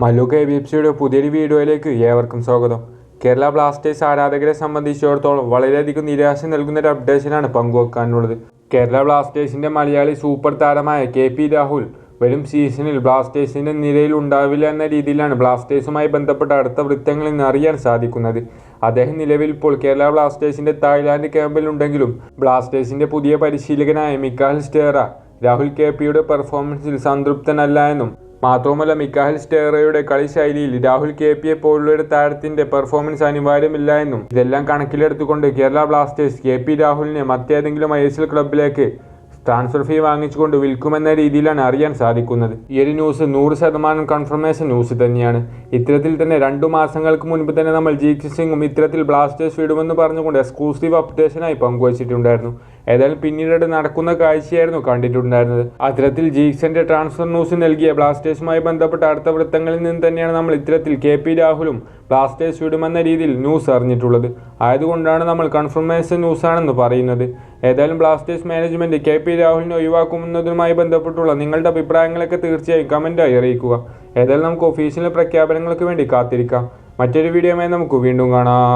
Mallu K B F സിയുടെ പുതിയൊരു വീഡിയോയിലേക്ക് ഏവർക്കും സ്വാഗതം. കേരള ബ്ലാസ്റ്റേഴ്സ് ആരാധകരെ സംബന്ധിച്ചിടത്തോളം വളരെയധികം നിരാശ നൽകുന്ന ഒരു അപ്ഡേഷനാണ് പങ്കുവെക്കാനുള്ളത്. കേരള ബ്ലാസ്റ്റേഴ്സിന്റെ മലയാളി സൂപ്പർ താരമായ കെ പി രാഹുൽ വരും സീസണിൽ ബ്ലാസ്റ്റേഴ്സിന്റെ നിരയിൽ ഉണ്ടാവില്ല എന്ന രീതിയിലാണ് ബ്ലാസ്റ്റേഴ്സുമായി ബന്ധപ്പെട്ട അടുത്ത വൃത്തങ്ങളിൽ നിന്ന് അറിയാൻ സാധിക്കുന്നത്. അദ്ദേഹം നിലവിൽ ഇപ്പോൾ കേരള ബ്ലാസ്റ്റേഴ്സിന്റെ തായ്ലാൻഡ് ക്യാമ്പിലുണ്ടെങ്കിലും ഉണ്ടെങ്കിലും ബ്ലാസ്റ്റേഴ്സിന്റെ പുതിയ പരിശീലകനായ മിക്കാൽ സ്റ്റേറ രാഹുൽ കെ പിയുടെ പെർഫോമൻസിൽ സംതൃപ്തനല്ല എന്നും മാത്രവുമല്ല മിക്കാഹൽ സ്റ്റേറയുടെ കളിശൈലിയിൽ രാഹുൽ കെ പിയെ ഒരു താരത്തിന്റെ പെർഫോമൻസ് അനിവാര്യമില്ല എന്നും ഇതെല്ലാം കണക്കിലെടുത്തുകൊണ്ട് കേരള ബ്ലാസ്റ്റേഴ്സ് കെ പി രാഹുലിനെ മറ്റേതെങ്കിലും ഐ എസ് എൽ ക്ലബിലേക്ക് ട്രാൻസ്ഫർ ഫീ വാങ്ങിച്ചുകൊണ്ട് വിൽക്കുമെന്ന രീതിയിലാണ് അറിയാൻ സാധിക്കുന്നത്. ഈ ഒരു ന്യൂസ് നൂറ് ശതമാനം കൺഫർമേഷൻ ന്യൂസ് തന്നെയാണ്. ഇത്തരത്തിൽ തന്നെ രണ്ടു മാസങ്ങൾക്ക് മുൻപ് തന്നെ നമ്മൾ ജി കെ സിംഗും ഇത്തരത്തിൽ ബ്ലാസ്റ്റേഴ്സ് വിടുമെന്ന് പറഞ്ഞുകൊണ്ട് എക്സ്ക്ലൂസീവ് അപ്ഡേഷനായി പങ്കുവച്ചിട്ടുണ്ടായിരുന്നു. ഏതായാലും പിന്നീട് നടക്കുന്ന കാഴ്ചയായിരുന്നു കണ്ടിട്ടുണ്ടായിരുന്നത്. അത്തരത്തിൽ ജീക്സന്റെ ട്രാൻസ്ഫർ ന്യൂസ് നൽകിയ ബ്ലാസ്റ്റേഴ്സുമായി ബന്ധപ്പെട്ട അടുത്ത വൃത്തങ്ങളിൽ നിന്ന് തന്നെയാണ് നമ്മൾ ഇത്തരത്തിൽ കെ പി രാഹുലും ബ്ലാസ്റ്റേഴ്സ് വിടുമെന്ന രീതിയിൽ ന്യൂസ് അറിഞ്ഞിട്ടുള്ളത്. ആയതുകൊണ്ടാണ് നമ്മൾ കൺഫർമേഷൻ ന്യൂസ് ആണെന്ന് പറയുന്നത്. ഏതായാലും ബ്ലാസ്റ്റേഴ്സ് മാനേജ്മെന്റ് കെ പി രാഹുലിനെ ഒഴിവാക്കുന്നതുമായി ബന്ധപ്പെട്ടുള്ള നിങ്ങളുടെ അഭിപ്രായങ്ങളൊക്കെ തീർച്ചയായും കമന്റായി അറിയിക്കുക. ഏതായാലും നമുക്ക് ഒഫീഷ്യൽ പ്രഖ്യാപനങ്ങൾക്ക് വേണ്ടി കാത്തിരിക്കാം. മറ്റൊരു വീഡിയോയുമായി നമുക്ക് വീണ്ടും കാണാം.